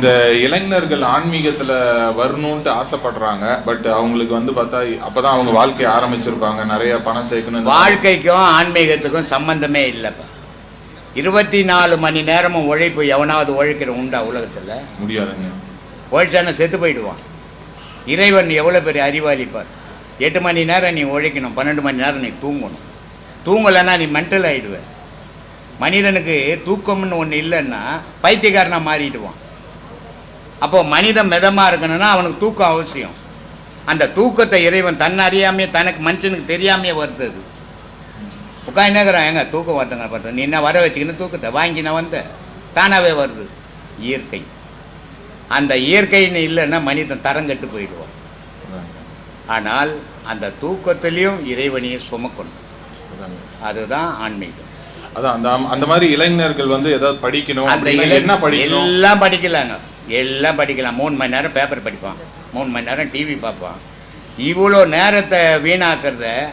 இந்த இளைஞர்கள் ஆன்மீகத்துல வரணும்ட்டு ஆசைப்படுறாங்க பட் அவங்களுக்கு வந்து பார்த்தா அப்பதான் அவங்க வாழ்க்கைய ஆரம்பிச்சிருப்பாங்க. நிறைய பணம் சேர்க்கணும் வாழ்க்கைக்கும் ஆன்மீகத்துக்கும் சம்பந்தமே இல்லைப்பா. இருபத்தி நாலு மணி நேரமும் உழைப்பு எவனாவது உழைக்கிற உண்டா உலகத்தில்? முடியாதுங்க. உழைச்சான செத்து போயிடுவான். இறைவன் எவ்வளோ பெரிய அறிவாளிப்பார் எட்டு மணி நேரம் நீ உழைக்கணும் பன்னெண்டு மணி நேரம் நீ தூங்கணும். தூங்கலைன்னா நீ மென்டல் ஆகிடுவ மனிதனுக்கு தூக்கம்னு ஒன்று இல்லைன்னா பைத்தியக்காரனா மாறிடுவான். அப்போ மனிதன் மிதமாக இருக்கணும்னா அவனுக்கு தூக்கம் அவசியம். அந்த தூக்கத்தை இறைவன் தன்னை அறியாமையே தனக்கு மனுஷனுக்கு தெரியாமையே வருது அது உட்காந்துக்கிறான் ஏங்க தூக்கம் வருதுங்க பார்த்து நீ என்ன வர வச்சுக்கின்னு தூக்கத்தை வாங்கி நான் வந்தேன். தானாகவே வருது. இயற்கை. அந்த இயற்கைன்னு இல்லைன்னா மனிதன் தரங்கட்டு போயிடுவான். அதாங்க, ஆனால் அந்த தூக்கத்திலையும் இறைவனையை சுமக்கணும். அதுதான் ஆன்மீகம். அதான் அந்த அந்த மாதிரி இளைஞர்கள் வந்து ஏதாவது படிக்கணும் அந்த என்ன படிக்கணும்? எல்லாம் படிக்கலாங்க. எல்லாம் படிக்கலாம். மூணு மணி நேரம் பேப்பர் படிப்பான். மூணு மணி நேரம் டிவி பார்ப்பான். இவ்வளோ நேரத்தை வீணாக்கிறத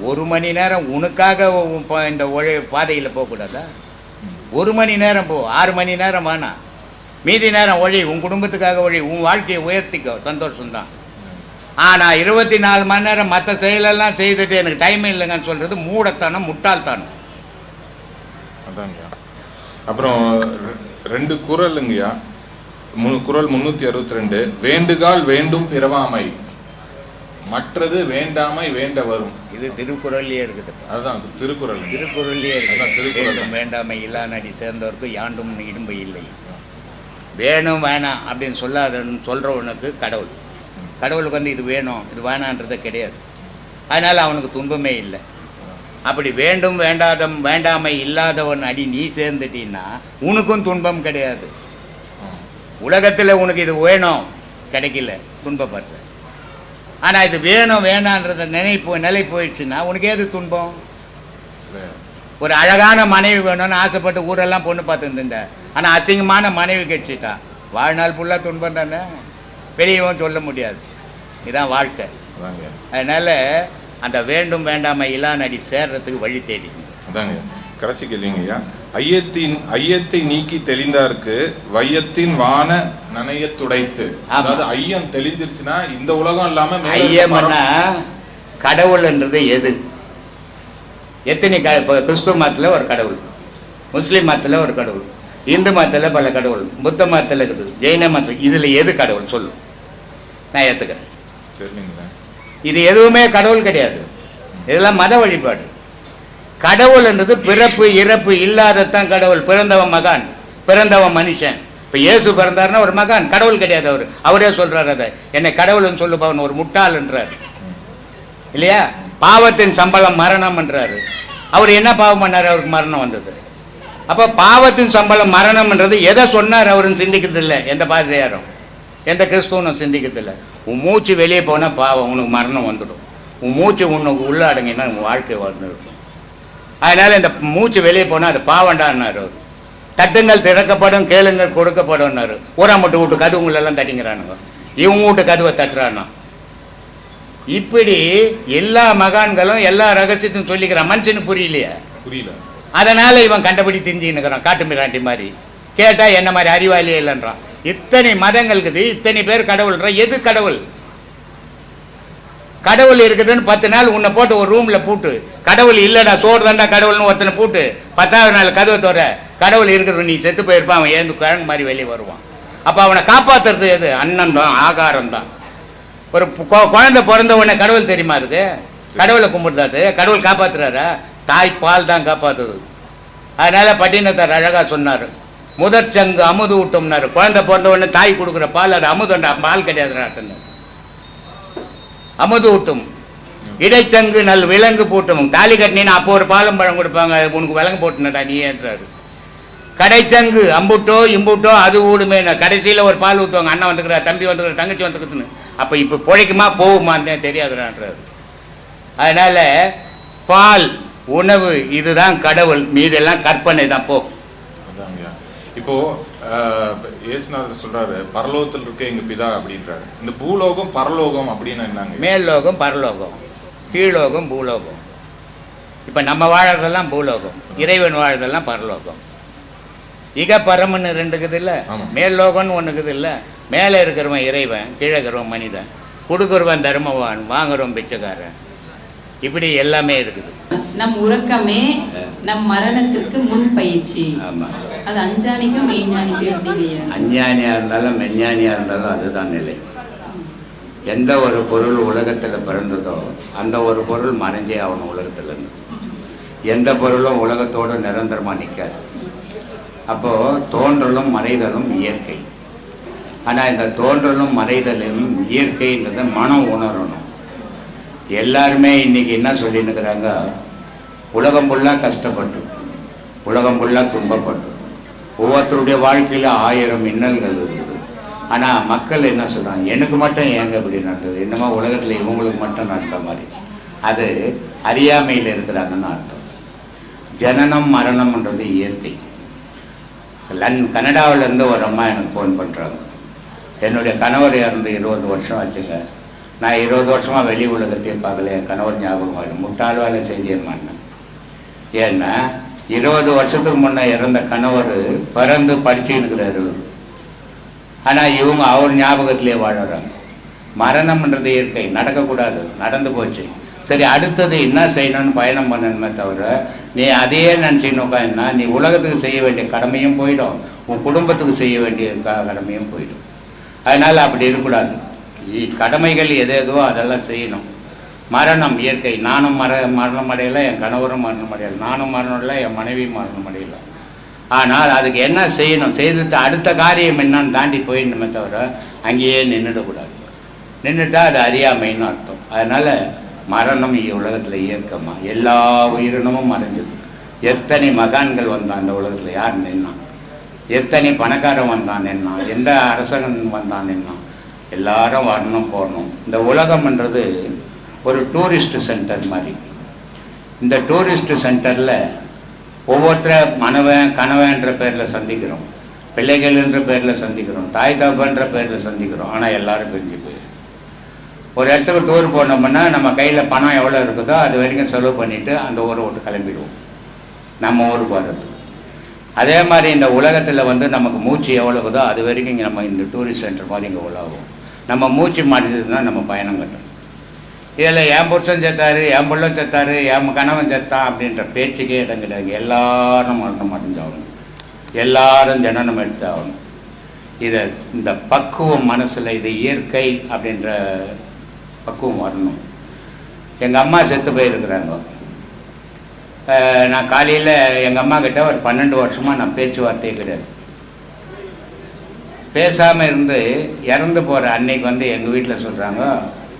ஒரு மணி நேரம் உனக்காக இந்த ஒழை பாதையில் போகக்கூடாதா? ஒரு மணி நேரம் போ. ஆறு மணி நேரம் வேணாம் மீதி நேரம் ஒழி. உன் குடும்பத்துக்காக ஒழி. உன் வாழ்க்கையை உயர்த்திக்கோ. சந்தோஷம்தான். ஆனால் இருபத்தி நாலு மணி நேரம் மற்ற செயலெல்லாம் செய்துட்டு எனக்கு டைம் இல்லைங்கன்னு சொல்கிறது மூடத்தானம் முட்டாள்தானம். அதாங்கய்யா. அப்புறம் ரெ- ரெண்டு குரலுங்கய்யா. குரல் முன்னூத்தி அறுபத்தி ரெண்டு வேண்டுகால் வேண்டும் பிறவாமை. மற்றது வேண்டாமை வேண்ட வரும் இது திருக்குறள்லேயே இருக்குது. அதுதான் திருக்குறள். திருக்குறள்லேயே அதான் இருக்கு திருக்குறள். வேண்டும் வேண்டாமை இல்லா நடி சேர்ந்தவருக்கு யாண்டும் இடும்பை இல்லை. வேணும் வேணாம் அப்படின்னு சொல்லாதன்னு சொல்கிறவனுக்கு கடவுள். கடவுளுக்கு வந்து இது வேணும் இது வேணான்றது கிடையாது. அதனால் அவனுக்கு துன்பமே இல்லை. அப்படி வேண்டும் வேண்டாத வேண்டாமை இல்லாதவன் அடி நீ சேர்ந்துட்டீன்னா உனக்கும் துன்பம் கிடையாது. உலகத்தில் உனக்கு இது வேணும். கிடைக்கல. துன்பப்படுற ஆனால் இது வேணும் வேணான்றத நினைப்பு நிலை போயிடுச்சுன்னா உனக்கு ஏது துன்பம். ஒரு அழகான மனைவி வேணும்னு ஆசைப்பட்டு ஊரெல்லாம் பொண்ணு பார்த்துருந்த ஆனால் அசிங்கமான மனைவி கிடைச்சிட்டா. வாழ்நாள் ஃபுல்லாக துன்பம் தானே? வெளியவும் சொல்ல முடியாது. இதுதான் வாழ்க்கை. அதனால் அந்த வேண்டும் வேண்டாமை இல்லா நடி சேர்றதுக்கு வழி தேடிக்கணும். கடைசி கேள்விங்கய்யா ஐயத்தின் ஐயத்தை நீக்கி தெளிந்தார்க்கு வையத்தின் வான நனைய துடைத்து. அதாவது ஐயம் தெளிஞ்சிருச்சுன்னா இந்த உலகம் இல்லாம ஐயம்னா. கடவுள்ன்றது எது? எத்தனை க இப்போ கிறிஸ்துவ மதத்தில் ஒரு கடவுள் முஸ்லீம் மதத்தில் ஒரு கடவுள் இந்து மதத்தில் பல கடவுள் புத்த மதத்தில் இருக்குது ஜெயின மதத்தில் இதில் எது கடவுள்? சொல்லு. நான் ஏற்றுக்கிறேன் இது எதுவுமே கடவுள் கிடையாது. இதெல்லாம் மத வழிபாடு. கடவுள் என்றது பிறப்பு இறப்பு இல்லாததான் கடவுள். பிறந்தவன் மகான். பிறந்தவன் மனுஷன். இப்போ இயேசு பிறந்தார்னா ஒரு மகான். கடவுள் கிடையாது அவர். அவரே சொல்கிறார் அதை. என்னை கடவுள்னு சொல்லுபவன் ஒரு முட்டாள்ன்றார் இல்லையா? பாவத்தின் சம்பளம் மரணம்ன்றாரு அவர் என்ன பாவம் பண்ணார்? அவருக்கு மரணம் வந்தது. அப்போ பாவத்தின் சம்பளம் மரணம்ன்றது எதை சொன்னார் அவருன்னு சிந்திக்கிறதில்லை எந்த பாதிரியாரும். எந்த கிறிஸ்துவனும் சிந்திக்கிறது இல்லை. உன் மூச்சு வெளியே போனால் பாவம் உனக்கு மரணம் வந்துடும். உன் மூச்சு உனக்கு உள்ளே அடங்கினா உன் வாழ்க்கை வாழ்ந்துருக்கும். அதனால இந்த மூச்சு வெளியே போனால் அது பாவண்டான்னாரு அவர். தட்டுங்கள் திறக்கப்படும் கேளுங்கள் கொடுக்கப்படும்னாரு. ஊரா மட்டும் வீட்டு கதவுங்களெல்லாம் தட்டிங்கிறானுங்க இவங்க வீட்டு கதவை தட்டுறானா? இப்படி எல்லா மகான்களும் எல்லா ரகசியத்தையும் சொல்லிக்கிறான் மனுஷனுக்கு புரியலையே. புரியல. அதனால இவன் கண்டபடி தெரிஞ்சுன்னுக்கிறான் காட்டு மிராண்டி மாதிரி. கேட்டா என்ன மாதிரி அறிவாளியே இல்லைன்றான். இத்தனை மதங்கள் இருக்குது. இத்தனை பேர் கடவுள்ன்றான் எது கடவுள்? கடவுள் இருக்குதுன்னு பத்து நாள் உன்னை போட்டு ஒரு ரூம்ல பூட்டு. கடவுள் இல்லைடா சோறு தாண்டா கடவுள்னு ஒருத்தனை பூட்டு. பத்தாவது நாள் கதவை தோற கடவுள் இருக்கிறது நீ செத்து போயிருப்பான் அவன் ஏந்து கிழங்கு மாதிரி வெளியே வருவான். அப்போ அவனை காப்பாற்றுறது எது? அன்னம் தான் ஆகாரம் தான். ஒரு கொ- குழந்தை பிறந்த உடனே கடவுள் தெரியுமா அதுக்கு? கடவுளை கும்பிடுதாது கடவுள் காப்பாற்றுறாரா தாய் பால் தான் காப்பாற்றுது அதனால பட்டினத்தார் அழகாக சொன்னார். முதற் சங்கு அமுது ஊட்டம்னாரு. குழந்தை பிறந்த உடனே தாய் கொடுக்குற பால் அது அமுதுண்டா பால் கிடையாதுன்னு அமுது ஊட்டும் இடைச்சங்கு நல் விலங்கு பூட்டும். தாலி கட்டினீன்னு அப்போ ஒரு பாலம் பழம் கொடுப்பாங்க. உனக்கு விலங்கு போட்டுனடா நீ ஏன்றாரு? கடைச்சங்கு அம்புட்டோ இம்புட்டோ அது ஊடுமே கடைசியில் ஒரு பால் ஊற்றுவாங்க அண்ணன் வந்துக்கிறார் தம்பி வந்துக்கிறார் தங்கச்சி வந்துக்கிறதுன்னு அப்போ இப்போ பிழைக்குமா போகுமான்னு தெரியாதுடான்றாரு. அதனால் பால் உணவு இதுதான் கடவுள். மீதெல்லாம் கற்பனை தான் போ. இப்போ இயேசுநாதர் சொல்றாரு பரலோகத்தில் இருக்க எங்க பிதா அப்படின்றாரு. இந்த பூலோகம் பரலோகம் அப்படின்னு என்னங்க? மேல் லோகம் பரலோகம் கீழோகம் பூலோகம். இப்போ நம்ம வாழறதெல்லாம் பூலோகம் இறைவன் வாழறதெல்லாம் பரலோகம். இக பரமன்னு ரெண்டுக்குது இல்லை? ஆமா. மேல் லோகம்னு ஒன்றுக்குது இல்லை? மேலே இருக்கிறவன் இறைவன் கீழே இருக்கிறவன் மனிதன். கொடுக்குறவன் தர்மவான் வாங்குறவன் பிச்சைக்காரன். இப்படி எல்லாமே இருக்குது. நம் உறக்கமே நம் மரணத்திற்கு முன் பயிற்சி. ஆமாம் அது அஞ்சானிக்கும் மெய்ஞானிக்கும் எப்படிங்கய்யா அஞ்ஞானியாக இருந்தாலும் மெஞ்ஞானியாக இருந்தாலும் அதுதான் நிலை. எந்த ஒரு பொருள் உலகத்தில் பிறந்ததோ அந்த ஒரு பொருள் மறைஞ்சே ஆகணும் உலகத்துல இருந்து எந்த பொருளும் உலகத்தோடு நிரந்தரமாக நிற்காது அப்போது தோன்றலும் மறைதலும் இயற்கை. ஆனால் இந்த தோன்றலும் மறைதலும் இயற்கைன்றதை மனம் உணரணும். எல்லாருமே இன்னைக்கு என்ன சொல்லின்னுக்கிறாங்க? உலகம் ஃபுல்லாக கஷ்டப்பட்டு உலகம் ஃபுல்லாக துன்பப்பட்டு ஒவ்வொருத்தருடைய வாழ்க்கையில் ஆயிரம் மின்னல்கள் இருக்குது. ஆனால் மக்கள் என்ன சொல்கிறாங்க எனக்கு மட்டும் ஏங்க இப்படி நடந்தது? என்னமோ உலகத்தில் இவங்களுக்கு மட்டும் நடந்த மாதிரி. அது அறியாமையில் இருக்கிறாங்கன்னு அர்த்தம். ஜனனம் மரணம்ன்றது இயற்கை. லன் கனடாவிலேருந்து ஒரு அம்மா எனக்கு ஃபோன் பண்ணுறாங்க என்னுடைய கணவர் இறந்து இருபது வருஷம் ஆச்சுங்க. நான் இருபது வருஷமாக வெளி உலகத்தையும் பார்க்கல என் கணவர் ஞாபகம் வரும் முட்டாள் வேலை செய்தியம்மான்னு ஏன்னா இருபது வருஷத்துக்கு முன்னே இறந்த கணவர் பிறந்து படிச்சுன்னுக்கிறாரு ஆனால் இவங்க அவர் ஞாபகத்திலே வாழறாங்க. மரணம்ன்றது இயற்கை. நடக்கக்கூடாது. நடந்து போச்சு. சரி அடுத்தது என்ன செய்யணும்னு பயணம் பண்ணணுமே தவிர நீ அதையே நினச்சின்னு உட்காந்துனா நீ உலகத்துக்கு செய்ய வேண்டிய கடமையும் போயிடும். உன் குடும்பத்துக்கு செய்ய வேண்டிய க- கடமையும் போயிடும். அதனால் அப்படி இருக்கக்கூடாது. கடமைகள் எது எதுவோ அதெல்லாம் செய்யணும். மரணம் இயற்கை. நானும் மர மரணம் அடையலை என் கணவரும் மரணம் அடையலை. நானும் மரணம் இல்லை என் மனைவியும் மரணம் அடையலை. ஆனால் அதுக்கு என்ன செய்யணும்? செய்துட்டு அடுத்த காரியம் என்னன்னு தாண்டி போயிடணுமே தவிர அங்கேயே நின்றுடக்கூடாது நின்றுட்டால் அது அறியாமைன்னு அர்த்தம். அதனால் மரணம் இ- உலகத்தில் இயற்கமாக எல்லா உயிரினமும் மறைஞ்சது. எத்தனை மகான்கள் வந்தான் அந்த உலகத்தில்? யார் நின்னான்? எத்தனை பணக்காரன் வந்தான் நின்னான்? எந்த அரசன் வந்தான் நின்னான்? எல்லாரும் வரணும் போகணும். இந்த உலகம்ன்றது ஒரு டூரிஸ்ட் சென்டர் மாதிரி. இந்த டூரிஸ்ட் சென்டரில் ஒவ்வொருத்தர மனவன் கணவன்ற பேரில் சந்திக்கிறோம். பிள்ளைகள் என்ற பேரில் சந்திக்கிறோம். தாய் தாப்பன்ற பேரில் சந்திக்கிறோம். ஆனால் எல்லாரும் பிரிஞ்சு போயிடும் ஒரு இடத்துக்கு டூர் போனோம்னா நம்ம கையில் பணம் எவ்வளோ இருக்குதோ அது வரைக்கும் செலவு பண்ணிவிட்டு அந்த ஊரை விட்டு கிளம்பிடுவோம். நம்ம ஊருக்கு வர்றதுக்கு அதே மாதிரி இந்த உலகத்தில் வந்து நமக்கு மூச்சு எவ்வளோ இருக்குதோ அது வரைக்கும் இங்கே நம்ம இந்த டூரிஸ்ட் சென்டர் மாதிரி இங்கே உலாவும் நம்ம மூச்சு மாட்டினதுன்னா நம்ம பயணம் கட்டணும். இதில் என் புருஷன் செத்தாரு என் பிள்ளை செத்தாரு என் கணவன் செத்தான் அப்படின்ற பேச்சுக்கே இடம் கிடையாது. எல்லாரும் மரணம் அடைஞ்சாகணும். எல்லாரும் ஜனனம் எடுத்தாகணும். இதை இந்த பக்குவம் மனசில் இது இயற்கை அப்படின்ற பக்குவம் வரணும். எங்கள் அம்மா செத்து போயிருக்கிறாங்க. நான் காலையில் எங்கள் அம்மா கிட்ட ஒரு பன்னெண்டு வருஷமாக நான் பேச்சுவார்த்தையே கிடையாது. பேசாமல் இருந்து இறந்து போகிற அன்னைக்கு வந்து எங்கள் வீட்டில் சொல்கிறாங்க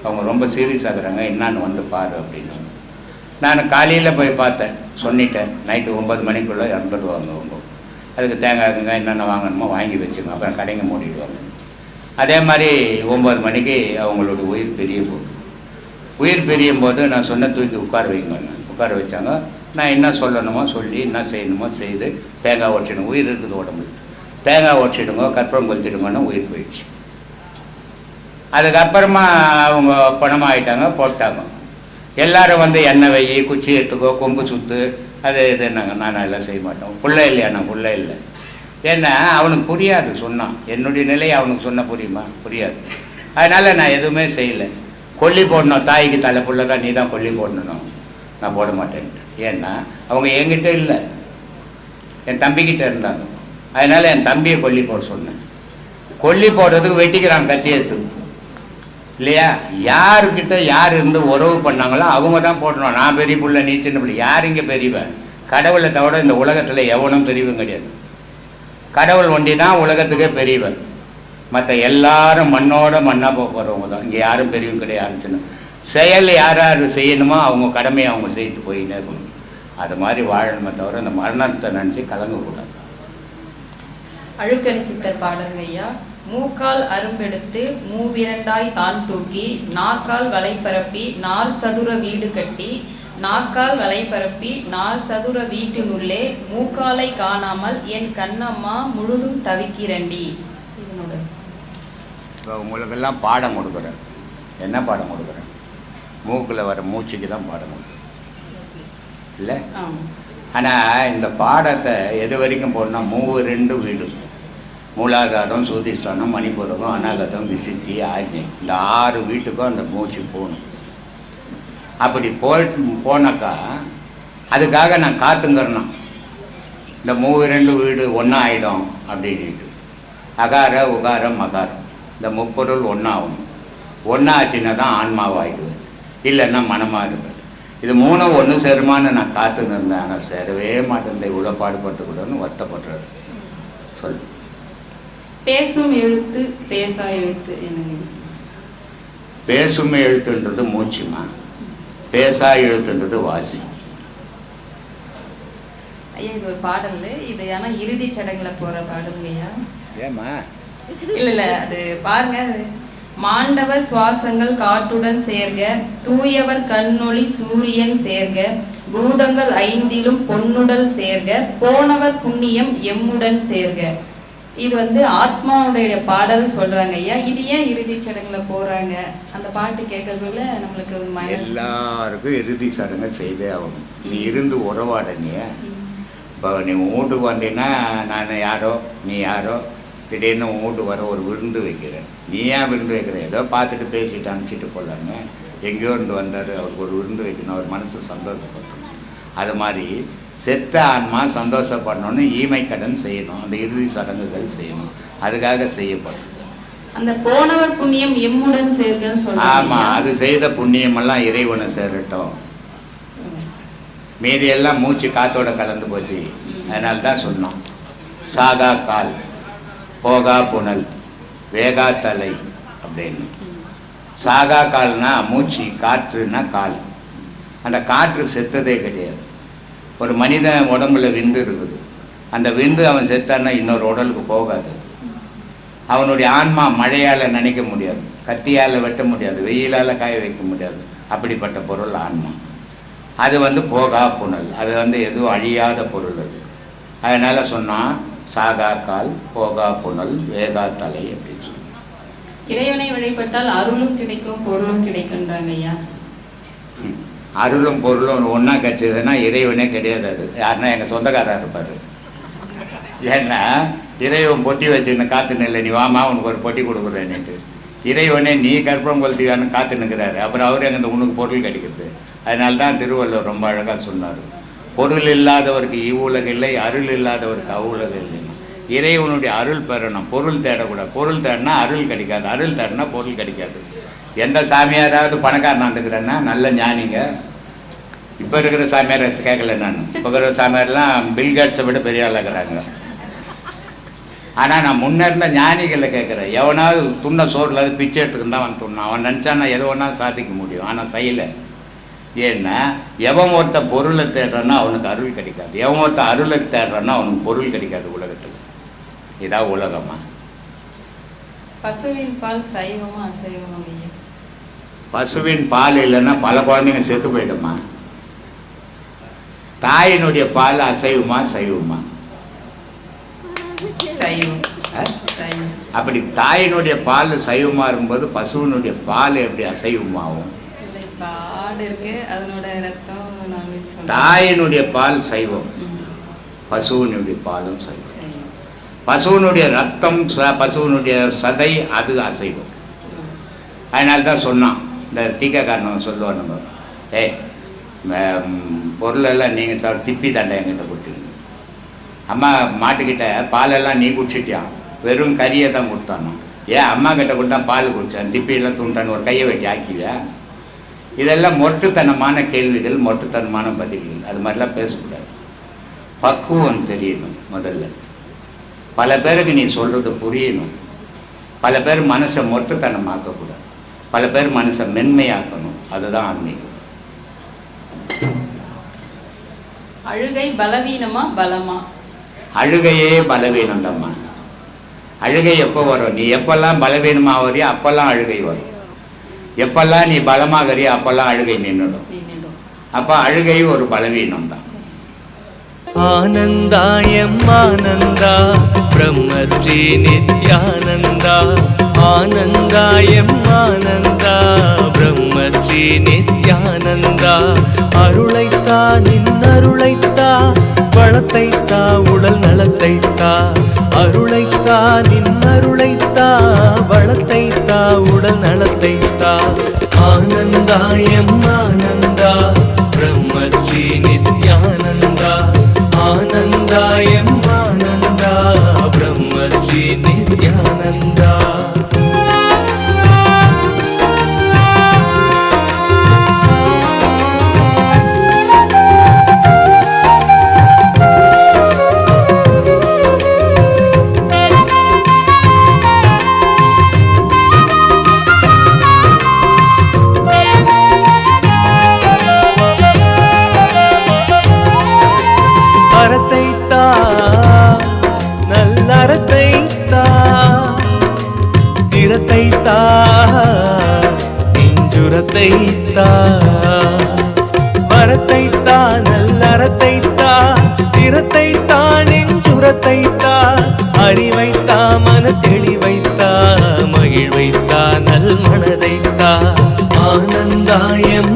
அவங்க ரொம்ப சீரியஸ் ஆகுறாங்க என்னான்னு வந்து பாரு அப்படின்னு. நான் காலையில் போய் பார்த்தேன் சொல்லிட்டேன் நைட்டு ஒம்பது மணிக்குள்ளே இறந்துடுவாங்க அவங்க அதுக்கு தேங்காய் என்னென்ன வாங்கணுமோ வாங்கி வச்சுங்க அப்புறம் கடைங்க மூடிடுவாங்க அதே மாதிரி ஒம்பது மணிக்கு அவங்களோட உயிர் பிரிய போகுது. உயிர் பிரியும் போது நான் சொன்ன தூக்கி உட்கார வைங்க உட்கார வச்சாங்க. நான் என்ன சொல்லணுமோ சொல்லி என்ன செய்யணுமோ செய்து தேங்காய் ஒட்டிடுங்க உயிர் இருக்குது உடம்புக்கு. தேங்காய் ஒட்டிடுங்க கற்பூரம் கொளுத்திடுங்கன்னு உயிர் போயிடுச்சு. அதுக்கப்புறமா அவங்க பணமாயிட்டாங்க போட்டாங்க. எல்லாரும் வந்து எண்ணெய் வை குச்சி எடுத்துக்கோ கொம்பு சுத்து அது இது நாங்கள் நான் எல்லாம் செய்ய மாட்டோம். பிள்ளை இல்லையா நான் பிள்ளை இல்லை. ஏன்னா அவனுக்கு புரியாது சொன்னான். என்னுடைய நிலை அவனுக்கு சொன்ன புரியுமா? புரியாது. அதனால் நான் எதுவுமே செய்யலை. கொல்லி போடணும் தாய்க்கு தலை புள்ள தான் நீ தான் கொல்லி போடணும். நான் போட மாட்டேன்ட்டு. ஏன்னா அவங்க என்கிட்ட இல்லை. என் தம்பிக்கிட்ட இருந்தாங்க. அதனால் என் தம்பியை கொல்லி போட சொன்னேன். கொல்லி போடுறதுக்கு வெட்டிக்கிறான் கத்தி எடுத்து. இல்லையா? யாருக்கிட்ட யார் இருந்து உறவு பண்ணாங்களோ அவங்க தான் போடணும். நான் பெரிய பிள்ளை நீ சின்ன பிள்ளை. யார் இங்கே பெரியவன் கடவுளை தவிர இந்த உலகத்தில் எவனும் பெரியவன் கிடையாது. கடவுள் ஒண்டி தான் உலகத்துக்கே பெரியவன் மற்ற எல்லாரும் மண்ணோட மண்ணாக போக போகிறவங்க தான். இங்கே யாரும் பெரியவங்க கிடையாது சின்ன. செயல் யார் யார் செய்யணுமோ அவங்க கடமையை அவங்க செய்துட்டு போயின்னே இருக்கணும். அது மாதிரி வாழணுமே தவிர இந்த மரணத்தை நினச்சி கலங்கக்கூடாது. அழுக்கணி சித்தர் பாடல் ஐயா மூக்கால் அரும்பெடுத்து மூவிரண்டாய் தான் தூக்கி நாக்கால் வலை பரப்பி நார் சதுர வீடு கட்டி நாக்கால் வலை பரப்பி நார் சதுர வீட்டினுள்ளே மூக்காலை காணாமல் என் கண்ணம்மா முழுதும் தவிக்கிறண்டி. இதனோட இப்போ உங்களுக்கெல்லாம் பாடம் கொடுக்குறேன். என்ன பாடம் கொடுக்குறேன்? மூக்கில் வர மூச்சுக்கு தான் பாடம் கொடுக்குறேன். இல்லை? ஆனால் இந்த பாடத்தை எது வரைக்கும் போடணும்? மூவு ரெண்டு வீடு. மூலாதாரம் சூதிஸ்தானம் மணிபூரகம் அநாகதம் விசித்தி ஆஜை இந்த ஆறு வீட்டுக்கும் அந்த மூச்சு போகணும். அப்படி போயிட்டு போனாக்கா அதுக்காக நான் காத்துங்கிறணும். இந்த மூவு ரெண்டு வீடு ஒன்றா ஆகிடும் அப்படின்ட்டு அகார உகாரம் மகாரம். இந்த முப்பொருள் ஒன்றாகும் ஒன்றாச்சுன்னா தான் ஆன்மாவாகிடுவது இல்லைன்னா மனமாக இருப்பது இது மூணும் ஒன்று சேருமான்னு நான் காத்துன்னு இருந்தேன். ஆனால் சேரவே மாட்டேன். இவ்வளோ பாடுபட்டு கூடன்னு வருத்தப்படுறாரு. சொல்லு. பேசும் எழுத்து பேசா எழுத்து என்னங்க? பேசும் எழுத்துன்றது மூச்சுமா? பேசா எழுத்துன்றது வாசி. ஐயா இது ஒரு பாடல் இது ஆனா இறுதிச் சடங்குல போற பாடலுங்க ஐயா. ஏம்மா? இல்ல இல்ல அது பாருங்க. அது மாண்டவர் சுவாசங்கள் காற்றுடன் சேர்க தூயவர் கண்ணொளி சூரியன் சேர்க பூதங்கள் ஐந்திலும் பொன்னுடல் சேர்க போனவர் புண்ணியம் எம்முடன் சேர்க. இது வந்து ஆத்மாவுடைய பாடல் சொல்றாங்க ஐயா. இது ஏன் இறுதிச் சடங்குல போறாங்க? அந்த பாட்டு கேட்கறதுல நம்மளுக்கு எல்லாருக்கும் இறுதி சடங்கு செய்தே ஆகணும். நீ இருந்து உறவாட நீ. இப்போ நீ வீட்டுக்கு வந்தீங்கன்னா நான் யாரோ நீ யாரோ? திடீர்னு வீட்டுக்கு வர ஒரு விருந்து வைக்கிறேன். நீ ஏன் விருந்து வைக்கிற? ஏதோ பார்த்துட்டு பேசிட்டு அனுப்பிச்சிட்டு போகலாமே எங்கேயோ இருந்து வந்தார் அவருக்கு ஒரு விருந்து வைக்கணும். அவர் மனசு சந்தோஷப்படணும் அது மாதிரி செத்த ஆன்மா சந்தோஷப்படணும்னு ஈமை கடன் செய்யணும். அந்த இறுதி சடங்குகள் செய்யணும். அதுக்காக செய்யப்படுது அந்த போனவர் புண்ணியம் எம்முடன் சொல்றாங்க. ஆமாம். அது செய்த புண்ணியமெல்லாம் இறைவனை சேரட்டும் மீதி எல்லாம் மூச்சு காத்தோட கலந்து போச்சு. அதனால தான் சொன்னோம். சாகா கால் போகா புனல் வேகா தலை அப்படின்னு. சாகா கால்னா மூச்சு காற்றுனா கால். அந்த காற்று செத்ததே கிடையாது. ஒரு மனிதன் உடம்புல விந்து இருக்குது. அந்த விந்து அவன் செத்தான்னா இன்னொரு உடலுக்கு போகாது. அவனுடைய ஆன்மா மழையால் நினைக்க முடியாது. கத்தியால் வெட்ட முடியாது. வெயிலால் காய வைக்க முடியாது. அப்படிப்பட்ட பொருள் ஆன்மா. அது வந்து போகா புனல். அது வந்து எதுவும் அழியாத பொருள் அது. அதனால் சொன்னால் சாகா கால் போகா புனல் வேகா தலை அப்படின்னு சொல்லி. இறைவனை வழிபட்டால் அருளும் கிடைக்கும் பொருளும் கிடைக்கும்ன்றாங்க ஐயா. அருளும் பொருளும் ஒன்றா கிடைச்சதுன்னா இறைவனே கிடையாது அது. யாருன்னா எங்கள் சொந்தக்காரர் இருப்பார். ஏன்னா இறைவன் பொட்டி வச்சுன்னு காத்துன்னு இல்லை நீ வாமா உனக்கு ஒரு பொட்டி கொடுக்குறேன்னுட்டு இறைவனே நீ கற்பம் கொளுத்தியான்னு காத்து நிற்கிறாரு அப்புறம் அவர் இந்த உனக்கு பொருள் கிடைக்குது அதனால தான் திருவள்ளுவர் ரொம்ப அழகாக சொன்னார். பொருள் இல்லாதவருக்கு இவ்வுலகு இல்லை அருள் இல்லாதவருக்கு அவ்வுலகு இல்லை. இறைவனுடைய அருள் பெறணும். பொருள் தேடக்கூடாது. பொருள் தேடினா அருள் கிடைக்காது. அருள் தேடினா பொருள் கிடைக்காது. எந்த சாமியாராவது பணக்காரன் வந்துக்கிறேன்னா நல்ல ஞானிங்க. இப்போ இருக்கிற சாமியார் வச்சு கேட்கல நான். இப்போ இருக்கிற சாமியார்லாம் பில்கேட்ஸை விட பெரிய ஆளாகிறாங்க ஆனால் நான் முன்ன இருந்த ஞானிகளை கேட்குறேன். எவனாவது துண்ண சோறில் அது பிச்சை எடுத்துக்கிட்டு தான் அவன் துண்ணான். அவன் நினச்சா நான் எது வேணாலும் சாதிக்க முடியும். ஆனால் செய்யலை. ஏன்னா எவன் ஒருத்த பொருளை தேடுறான்னா அவனுக்கு அருள் கிடைக்காது. எவன் ஒருத்த அருளை தேடுறான்னா அவனுக்கு பொருள் கிடைக்காது உலகத்தில். இதான் உலகமா? பசுவின் பால் சைவமா அசைவமா பசுவின் பால் இல்லைன்னா பல குழந்தைங்க செத்து போயிடுமா? தாயினுடைய பால் அசைவுமா சைவமா அப்படி தாயினுடைய பால் சைவமா இருக்கும்போது பசுவினுடைய பால் எப்படி அசைவமாகும் தாயினுடைய பால் சைவம். பசுவினுடைய பாலும் சைவம். பசுவினுடைய ரத்தம் பசுவினுடைய சதை அது அசைவம். அதனால தான் சொன்னான். இந்த தீக்காக்காரன் சொல்லுவானுங்க ஏய் பொருளெல்லாம் நீங்கள் சார் திப்பி தண்டை எங்கிட்ட கொடுத்தீங்க. அம்மா மாட்டுக்கிட்ட பாலெல்லாம் நீ குடிச்சிட்டியான் வெறும் கறியை தான் கொடுத்தானோ? ஏன் அம்மா கிட்ட கொடுத்தா பால் குடித்தான் திப்பியெல்லாம் துண்டான்னு ஒரு கையை வெட்டி ஆக்கிவியா? இதெல்லாம் மொட்டுத்தனமான கேள்விகள் மொட்டுத்தனமான பதில்கள். அது மாதிரிலாம் பேசக்கூடாது. பக்குவம் தெரியணும் முதல்ல. பல பேருக்கு நீ சொல்கிறது புரியணும். பல பேர் மனசை மொட்டுத்தனமாக்கக்கூடாது. பல பேர் மனசை மென்மையாக்கணும். அதுதான் ஆன்மீகம். அழுகை பலவீனமா பலமா? அழுகையே பலவீனம்டம்மா. அழுகை எப்போ வரும்? நீ எப்பெல்லாம் பலவீனமாக வரியோ அப்பெல்லாம் அழுகை வரும். எப்பெல்லாம் நீ பலமாகறியோ அப்பெல்லாம் அழுகை நின்றுடும். அப்போ அழுகை ஒரு பலவீனம் தான் ஆனந்தாயம் ஆனந்தா பிரம்மஸ்ரீ நித்யானந்தா ஆனந்தாயம் ஆனந்தா பிரம்மஸ்ரீ நித்யானந்தா. அருளைத்தா நின் அருளைத்தா வளத்தைத்தா உடல் நலத்தைத்தா. அருளைத்தா நின் அருளைத்தா வளத்தைத்தா உடல் நலத்தைத்தா. ஆனந்தாயம் ஆனந்தா வரத்தைத்தான் நல்ல அறத்தைத்தான் திறத்தைத்தான் என் சுரத்தைத்தான் அறிவைத்தா மன தெளிவைத்தா மகிழ்வைத்தா நல் மனதைத்தா ஆனந்தாயம்